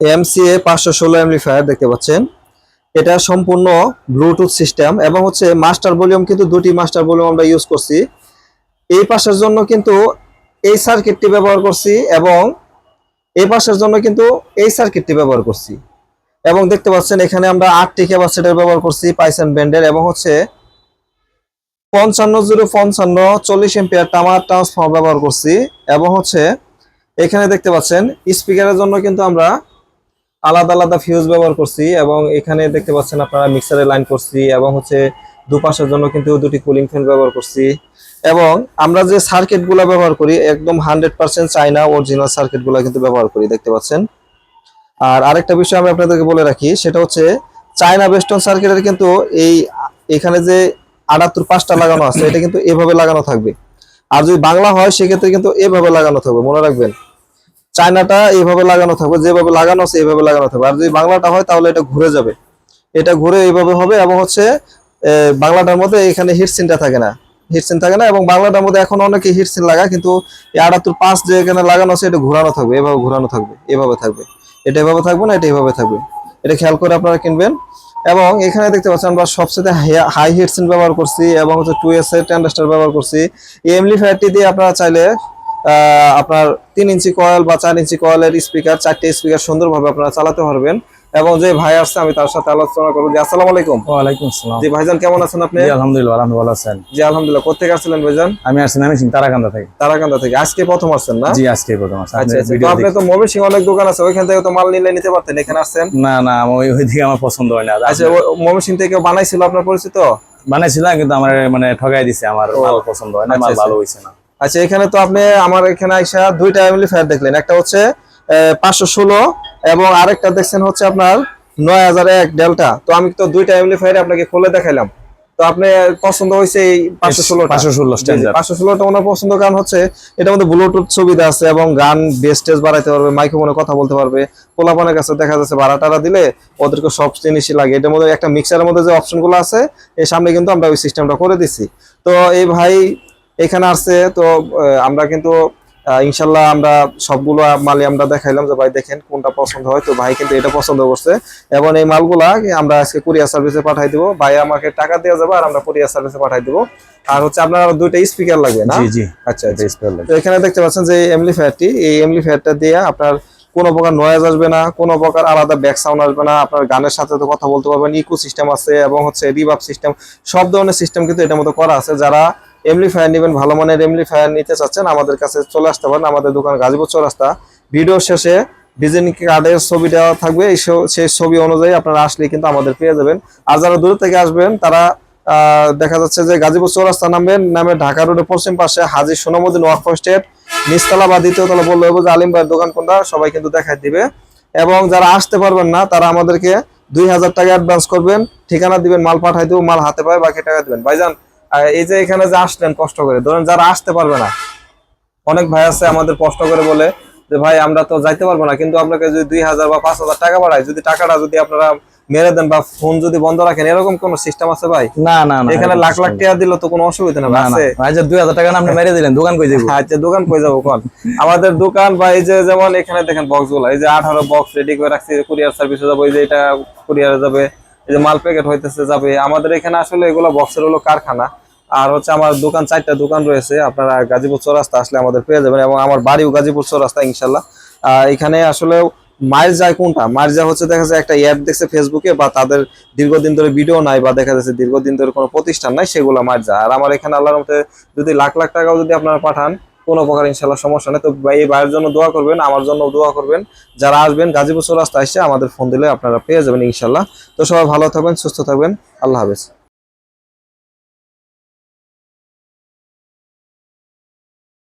MCA পাঁচশো ষোলো amplifier দেখতে পাচ্ছেন। এটা সম্পূর্ণ ব্লুটুথ সিস্টেম এবং হচ্ছে মাস্টার ভলিউম কিন্তু দুটি মাস্টার ভলিউম আমরা ইউজ করছি। এই পাশের জন্য কিন্তু এই সার্কিটটি ব্যবহার করছি এবং এই পাশের জন্য কিন্তু এই সার্কিটটি ব্যবহার করছি। এবং দেখতে পাচ্ছেন এখানে আমরা আটটি ক্যাপাসিটার ব্যবহার করছি পাইসন ব্যান্ডের এবং হচ্ছে পঞ্চান্ন জিরো পঞ্চান্ন চল্লিশ এম্পিয়ার টামার ট্রান্সফর্মার ব্যবহার করছি এবং হচ্ছে এখানে দেখতে পাচ্ছেন স্পিকারের জন্য কিন্তু আমরা আলাদা আলাদা ফিউজ ব্যবহার করছি এবং এখানে দেখতে পাচ্ছেন আপনারা মিক্সারের লাইন করছি এবং হচ্ছে দুপাশের জন্য কিন্তু দুটি কুলিং ফ্যান ব্যবহার করছি। এবং আমরা যে সার্কিটগুলা ব্যবহার করি, একদম হান্ড্রেড পার্সেন্ট চাইনা অরিজিনাল সার্কিটগুলা কিন্তু ব্যবহার করি, দেখতে পাচ্ছেন। আর আরেকটা বিষয় আমি আপনাদেরকে বলে রাখি, সেটা হচ্ছে চায়না বেস্টন সার্কিটের কিন্তু এই এখানে যে আটাত্তর পাঁচটা লাগানো আছে, এটা কিন্তু এভাবে লাগানো থাকবে। আর যদি বাংলা হয়, সেক্ষেত্রে কিন্তু এভাবে লাগানো থাকবে, মনে রাখবেন। চায়নাটা এইভাবে লাগানো থাকবে, যেভাবে লাগানো আছে এইভাবে লাগানো থাকবে। আর যদি বাংলাটা হয়, তাহলে এটা ঘুরে যাবে। এটা ঘুরে এইভাবে হবে এবং হচ্ছে বাংলাটার মধ্যে এখানে হিটসিনটা থাকে না। হিটসিন থাকে না এবং বাংলাটার মধ্যে এখন অনেকে হিটসিন লাগায়, কিন্তু এই আটাত্তর পাঁচ যে এখানে লাগানো আছে, এটা ঘোরানো থাকবে, এভাবে ঘোরানো থাকবে, এভাবে থাকবে। এটা এভাবে থাকবে না, এটা এভাবে থাকবে। এটা খেয়াল করে আপনারা কিনবেন। এবং এখানে দেখতে পাচ্ছেন, আমরা সবচেয়ে হাই হিটসিন ব্যবহার করছি এবং হচ্ছে টু এস এর টেন্ডাস্টার ব্যবহার করছি। এই এমলিফায়ারটি দিয়ে আপনারা চাইলে আপনার তিন ইঞ্চি কয়েল বা চার ইঞ্চি কয়েলের স্পিকার চারটে স্পিকার সুন্দরভাবে আপনারা চালাতে পারবেন। এবং যে ভাই আসছে আমি তার সাথে আলোচনা করব। জি আসসালামু আলাইকুম। ওয়ালাইকুম আসসালাম। জি ভাইজান কেমন আছেন আপনি? আলহামদুলিল্লাহ আলহামদুলিল্লাহ ভালো আছেন। জি আলহামদুলিল্লাহ। কোথেকে আসছিলেন ভাইজান? আমি আসছি আমি সিং তারাকান্দা থেকে। তারাকান্দা থেকে। আজকে প্রথম আসছেন না? জি আজকে প্রথম আসছি আচ্ছা আচ্ছা। তো আপনি তো ময়মনসিং সিং অনেক দোকান আছে ওইখান থেকে তো মাল নিলে নিতে পারতেন এখানে আসছেন? না না ওই ওই দিকে আমার পছন্দ হয় না। আচ্ছা ময়মনসিং সিং থেকে বানাইছিল আপনার পরিচিত? বানাইছিলাম কিন্তু আমার মানে ঠগাই দিছে আমার মাল পছন্দ হয় না আচ্ছা, মাল আচ্ছা। ভালো হইছে না। আচ্ছা এখানে তো আপনি আমার এখানে আইসা দুইটা এমপ্লিফায়ার দেখলেন। একটা হচ্ছে পাঁচশো ষোলো এবং আরেকটা দেখছেন হচ্ছে আপনার নয় হাজার এক ডেল্টা তো আমি তো দুইটা এমপ্লিফায়ার আপনাকে খুলে দেখাইলাম। তো আপনি পছন্দ হয়েছে এই পাঁচশো ষোলো পাঁচশো ষোলো স্ট্যান্ডার্ড পাঁচশো ষোলোটা ওনার পছন্দ কারণ হচ্ছে এটার মধ্যে ব্লুটুথ সুবিধা আছে এবং গান বেস টেস বাড়াইতে পারবে মাইক্রোফোনে কথা বলতে পারবে। পোলাপানের কাছে দেখা যাচ্ছে ভাড়া টাড়া দিলে ওদেরকে সব জিনিসই লাগে। এটার মধ্যে একটা মিক্সারের মধ্যে যে অপশনগুলো আছে এর সামনে কিন্তু আমরা ওই সিস্টেমটা করে দিছি। তো এই ভাই এখানে আসছে তো আমরা কিন্তু ইনশাল্লাহ আমরা সবগুলো মালই আমরা দেখাইলাম যে ভাই দেখেন কোনটা পছন্দ হয়। তো ভাই কিন্তু এটা পছন্দ করছে। এবং এই মালগুলা আমরা আজকে কুরিয়ার সার্ভিসে পাঠাই দিব। ভাই আমাকে টাকা দেওয়া যাবে আর আমরা কুরিয়ার সার্ভিসে পাঠাই দিব। আর হচ্ছে আপনার দুইটা স্পিকার লাগবে না? জি জি। আচ্ছা এটা আচ্ছা। স্পেল লাগে তো এখানে দেখতে পাচ্ছেন যে এমলিফায়ারটি এই এমলিফায়ারটা দিয়ে আপনার কোনো প্রকার নয়েজ আসবে না কোনো প্রকার আলাদা ব্যাক সাউন্ড আসবে না। আপনার গানের সাথে তো কথা বলতে পারবেন ইকো সিস্টেম আছে এবং হচ্ছে রিভাব সিস্টেম সব ধরনের সিস্টেম কিন্তু এটার মতো করা আছে। যারা এমলিফায়ার নেবেন, ভালো মানের এমলিফায়ার নিতে চাচ্ছেন, আমাদের কাছে চলে আসতে পারেন, আমাদের দোকান গাজীপুর চৌরাস্তা। ভিডিও শেষে ডিজাইন কার্ডের ছবি দেওয়া থাকবে, এই সেই ছবি অনুযায়ী আপনারা আসলে কিন্তু আমাদের পেয়ে যাবেন। আর যারা দূর থেকে আসবেন, তারা দেখা যাচ্ছে যে গাজীপুর চৌরাস্তা নামবেন, নামে ঢাকা রোডের পশ্চিম পাশে হাজি সোনামুদ্দিন ওয়াকফ স্টেট নিচতলা বা দ্বিতীয়তলা বললে হবে যে আলিম ভাইয়ের দোকান কোনটা? সবাই কিন্তু দেখাই দিবে। এবং যারা আসতে পারবেন না, তারা আমাদেরকে দুই হাজার টাকা অ্যাডভান্স করবেন, ঠিকানা দিবেন, মাল পাঠাই দেবো, মাল হাতে পায় বাকি টাকা দিবেন। ভাইজান এই যে এখানে যে আসলেন কষ্ট করে ধরেন যারা আসতে পারবে না অনেক ভাই আছে আমাদের কষ্ট করে বলে যে ভাই আমরা তো যাইতে পারব না কিন্তু আপনাকে যদি দুই হাজার বা পাঁচ হাজার টাকা বাড়ায় যদি টাকাটা যদি আপনারা মেরে দেন বা ফোন যদি বন্ধ রাখেন এরকম কোন সিস্টেম আছে ভাই? না না এখানে লাখ লাখ টাকা দিলে তো কোনো অসুবিধা না আছে। ভাই যে দুই হাজার টাকা না আপনি মেরে দিলেন দোকান কই যাব? আচ্ছা দোকান কই যাব কোন? আমাদের দোকান বা এই যে যেমন এখানে দেখেন বক্সগুলো এই যে আঠারো বক্স রেডি করে রাখছি কুরিয়ার সার্ভিসে যাব এই যে এটা কুরিয়ারে যাবে। এই যে মাল প্যাকেট হইতেছে যাবে। আমাদের এখানে আসলে এগুলো বক্সের হলো কারখানা। আর হচ্ছে আমার দোকান, চারটা দোকান রয়েছে। আপনারা গাজীপুর চৌরাস্তা আসলে আমাদের পেয়ে যাবেন এবং আমার বাড়িও গাজীপুর চৌরাস্তা ইনশাল্লাহ এখানে আসলে মায়ের যায় কোনটা? মায়ের হচ্ছে দেখা যায় একটা অ্যাড দেখছে ফেসবুকে বা তাদের দীর্ঘদিন ধরে ভিডিও নাই বা দেখা যাচ্ছে দীর্ঘদিন ধরে কোনো প্রতিষ্ঠান নাই, সেগুলো মায়ের আর আমার এখানে আল্লাহর মতে যদি লাখ লাখ টাকাও যদি আপনারা পাঠান কোনো প্রকার ইনশাল্লাহ সমস্যা নেই। তো এই ভাইয়ের জন্য দোয়া করবেন, আমার জন্য দোয়া করবেন। যারা আসবেন গাজীপুর রাস্তা এসে আমাদের ফোন দিলে আপনারা পেয়ে যাবেন ইনশাল্লাহ তো সবাই ভালো থাকবেন, সুস্থ থাকবেন। আল্লাহ হাফেজ।